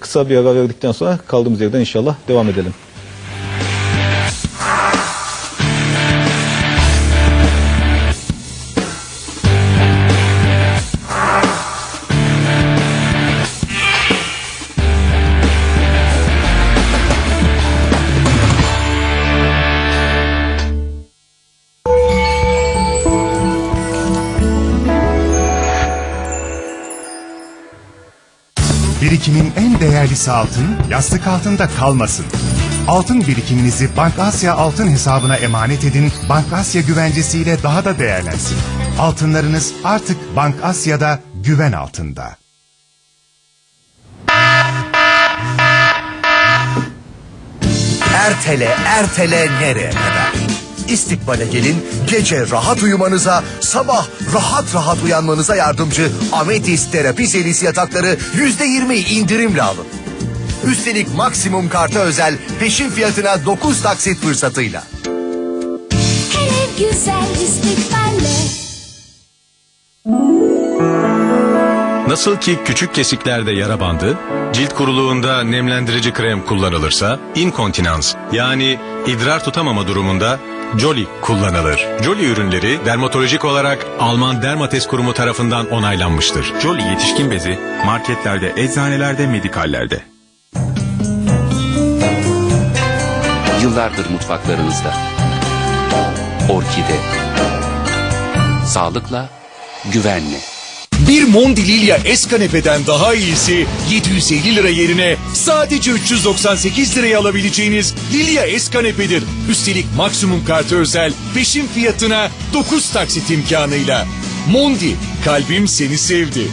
kısa bir ara verdikten sonra kaldığımız yerden inşallah devam edelim. Birikimin en değerlisi altın, yastık altında kalmasın. Altın birikiminizi Bank Asya altın hesabına emanet edin, Bank Asya güvencesiyle daha da değerlensin. Altınlarınız artık Bank Asya'da güven altında. Ertele, ertele nereye kadar? İstikbale gelin, gece rahat uyumanıza, sabah rahat rahat uyanmanıza yardımcı Ametis Terapi serisi yatakları yüzde yirmi indirimle alın. Üstelik maksimum karta özel peşin fiyatına 9 taksit fırsatıyla. Hele güzel istikballe. Nasıl ki küçük kesiklerde yara bandı, cilt kuruluğunda nemlendirici krem kullanılırsa, inkontinans yani idrar tutamama durumunda Jolly kullanılır. Jolly ürünleri dermatolojik olarak Alman Dermates Kurumu tarafından onaylanmıştır. Jolly yetişkin bezi marketlerde, eczanelerde, medikallerde. Yıllardır mutfaklarınızda. Orkide. Sağlıkla, güvenle. Bir Mondi Lilya es kanepeden daha iyisi 750 lira yerine sadece 398 liraya alabileceğiniz Lilya es kanepedir. Üstelik maksimum kartı özel peşin fiyatına 9 taksit imkanıyla. Mondi, kalbim seni sevdi.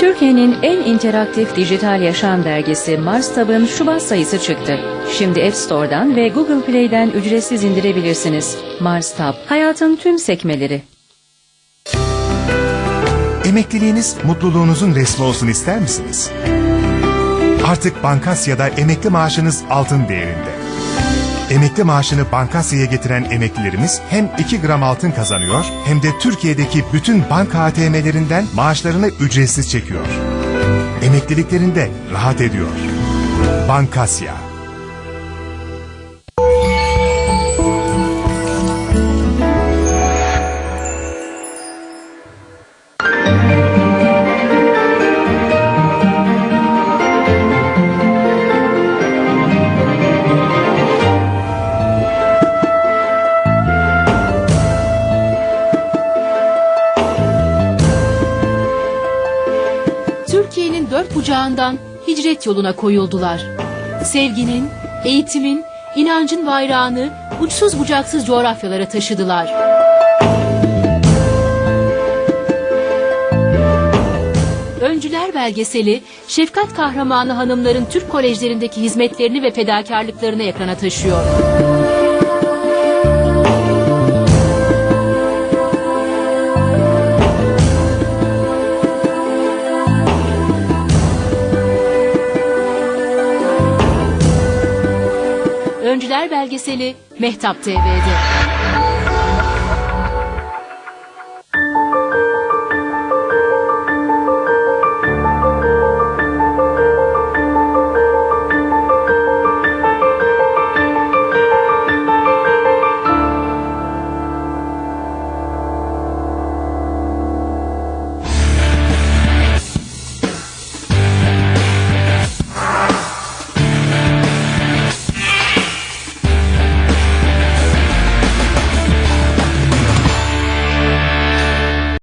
Türkiye'nin en interaktif dijital yaşam dergisi Mars Tab'ın Şubat sayısı çıktı. Şimdi App Store'dan ve Google Play'den ücretsiz indirebilirsiniz. Mars Tab, hayatın tüm sekmeleri. Emekliliğiniz mutluluğunuzun resmi olsun ister misiniz? Artık Bankasya'da emekli maaşınız altın değerinde. Emekli maaşını Bankasya'ya getiren emeklilerimiz hem 2 gram altın kazanıyor hem de Türkiye'deki bütün banka ATM'lerinden maaşlarını ücretsiz çekiyor. Emekliliklerinde rahat ediyor. Bankasya. Bucağından hicret yoluna koyuldular. Sevginin, eğitimin, inancın bayrağını uçsuz bucaksız coğrafyalara taşıdılar. Öncüler belgeseli, şefkat kahramanı hanımların Türk kolejlerindeki hizmetlerini ve fedakarlıklarını ekrana taşıyor. Öncüler belgeseli Mehtap TV'de.